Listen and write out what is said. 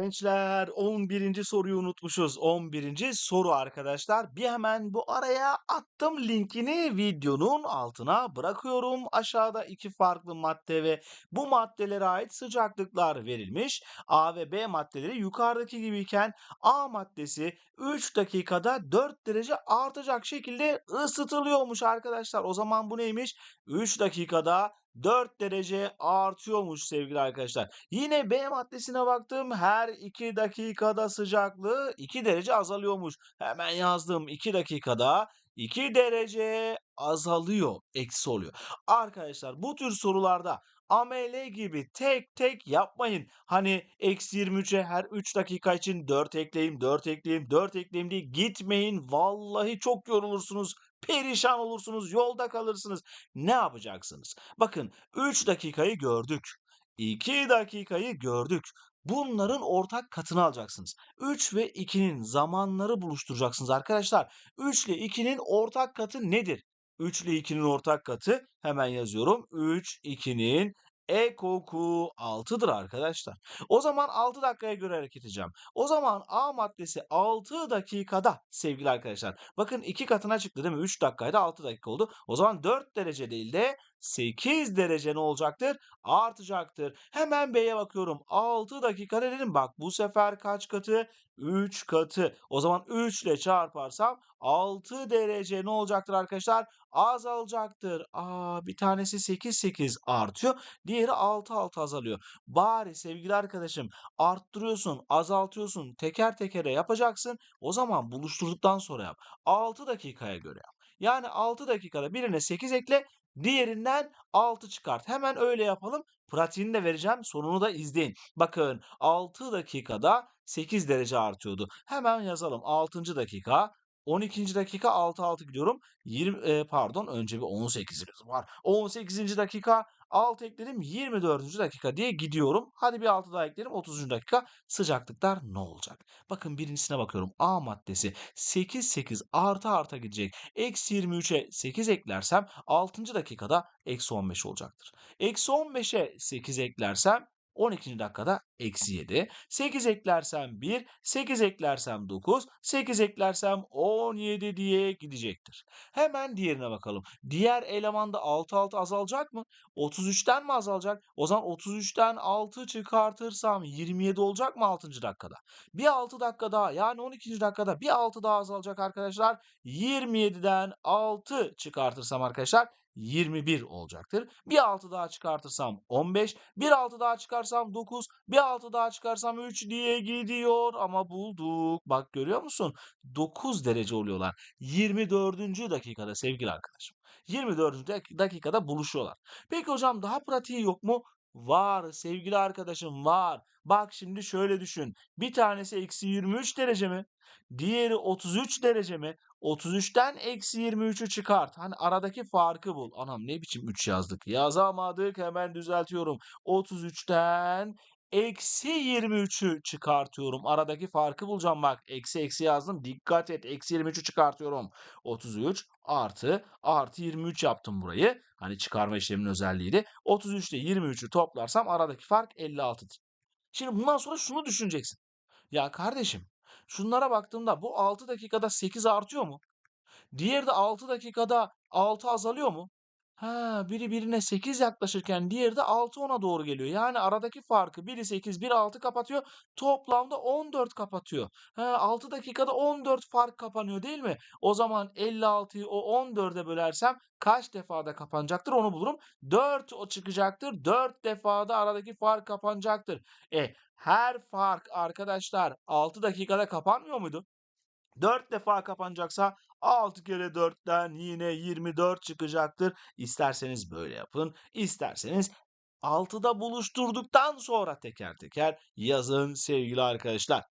Gençler 11. soruyu unutmuşuz. 11. soru arkadaşlar. Bir hemen bu araya attım linkini videonun altına bırakıyorum. Aşağıda iki farklı madde ve bu maddelere ait sıcaklıklar verilmiş. A ve B maddeleri yukarıdaki gibiyken A maddesi 3 dakikada 4 derece artacak şekilde ısıtılıyormuş arkadaşlar. O zaman bu neymiş? 3 dakikada 4 derece artıyormuş sevgili arkadaşlar. Yine B maddesine baktım. Her 2 dakikada sıcaklığı 2 derece azalıyormuş. Hemen yazdım 2 dakikada 2 derece azalıyor, eksi oluyor. Arkadaşlar bu tür sorularda amele gibi tek tek yapmayın. Hani eksi 23'e her 3 dakika için 4 ekleyeyim, 4 ekleyeyim, 4 ekleyeyim diye gitmeyin. Vallahi çok yorulursunuz, perişan olursunuz, yolda kalırsınız. Ne yapacaksınız? Bakın 3 dakikayı gördük. 2 dakikayı gördük. Bunların ortak katını alacaksınız. 3 ve 2'nin zamanları buluşturacaksınız arkadaşlar. 3 ile 2'nin ortak katı nedir? 3 ile 2'nin ortak katı hemen yazıyorum. 3, 2'nin ekoku 6'dır arkadaşlar. O zaman 6 dakikaya göre hareket edeceğim. O zaman A maddesi 6 dakikada sevgili arkadaşlar. Bakın 2 katına çıktı değil mi? 3 dakikaydı 6 dakika oldu. O zaman 4 derece değil de 8 derece ne olacaktır? Artacaktır. Hemen B'ye bakıyorum. 6 dakika dedim. Bak bu sefer kaç katı? 3 katı. O zaman 3 ile çarparsam 6 derece ne olacaktır arkadaşlar? Azalacaktır. Aa, bir tanesi 8 8 artıyor. Diğeri 6 6 azalıyor. Bari sevgili arkadaşım arttırıyorsun, azaltıyorsun, teker tekere yapacaksın. O zaman buluşturduktan sonra yap. 6 dakikaya göre yap. Yani 6 dakikada birine 8 ekle, diğerinden 6 çıkart. Hemen öyle yapalım. Pratiğini de vereceğim. Sonunu da izleyin. Bakın 6 dakikada 8 derece artıyordu. Hemen yazalım. 6. dakika 12. dakika 6 6 gidiyorum. 20 e, pardon önce bir 18'imiz var. 18. dakika 6 ekledim 24. dakika diye gidiyorum. Hadi bir 6 daha eklerim 30. dakika sıcaklıklar ne olacak? Bakın birincisine bakıyorum. A maddesi 8 8 artı arta gidecek. Eksi 23'e 8 eklersem 6. dakikada eksi 15 olacaktır. Eksi 15'e 8 eklersem 12. dakikada eksi 7. 8 eklersem 1, 8 eklersem 9, 8 eklersem 17 diye gidecektir. Hemen diğerine bakalım. Diğer elemanda 6 6 azalacak mı? 33'ten mi azalacak? O zaman 33'ten 6 çıkartırsam 27 olacak mı 6. dakikada? Bir 6 dakika daha yani 12. dakikada bir 6 daha azalacak arkadaşlar. 27'den 6 çıkartırsam arkadaşlar 21 olacaktır. Bir 6 daha çıkartırsam 15, bir 6 daha çıkarsam 9, bir 6 daha çıkarsam 3 diye gidiyor ama bulduk. Bak görüyor musun? 9 derece oluyorlar. 24. dakikada sevgili arkadaşım. 24. dakikada buluşuyorlar. Peki hocam daha pratiği yok mu? Var sevgili arkadaşım var. Bak şimdi şöyle düşün. Bir tanesi eksi 23 derece mi? Diğeri 33 derece mi? 33'ten eksi 23'ü çıkart. Hani aradaki farkı bul. Anam ne biçim 3 yazdık? Yazamadık hemen düzeltiyorum. 33'ten eksi 23'ü çıkartıyorum. Aradaki farkı bulacağım bak. Eksi eksi yazdım. Dikkat et. Eksi 23'ü çıkartıyorum. 33 artı artı 23 yaptım burayı. Hani çıkarma işleminin özelliğiydi. 33 ile 23'ü toplarsam aradaki fark 56'dır. Şimdi bundan sonra şunu düşüneceksin. Ya kardeşim şunlara baktığımda bu 6 dakikada 8 artıyor mu? Diğeri de 6 dakikada 6 azalıyor mu? Ha, biri birine 8 yaklaşırken diğeri de 6 ona doğru geliyor. Yani aradaki farkı biri 8, biri 6 kapatıyor. Toplamda 14 kapatıyor. Ha, 6 dakikada 14 fark kapanıyor değil mi? O zaman 56'yı o 14'e bölersem kaç defada kapanacaktır onu bulurum. 4 o çıkacaktır. 4 defada aradaki fark kapanacaktır. E her fark arkadaşlar 6 dakikada kapanmıyor muydu? 4 defa kapanacaksa 6 kere 4'ten yine 24 çıkacaktır. İsterseniz böyle yapın. İsterseniz 6'da buluşturduktan sonra teker teker yazın sevgili arkadaşlar.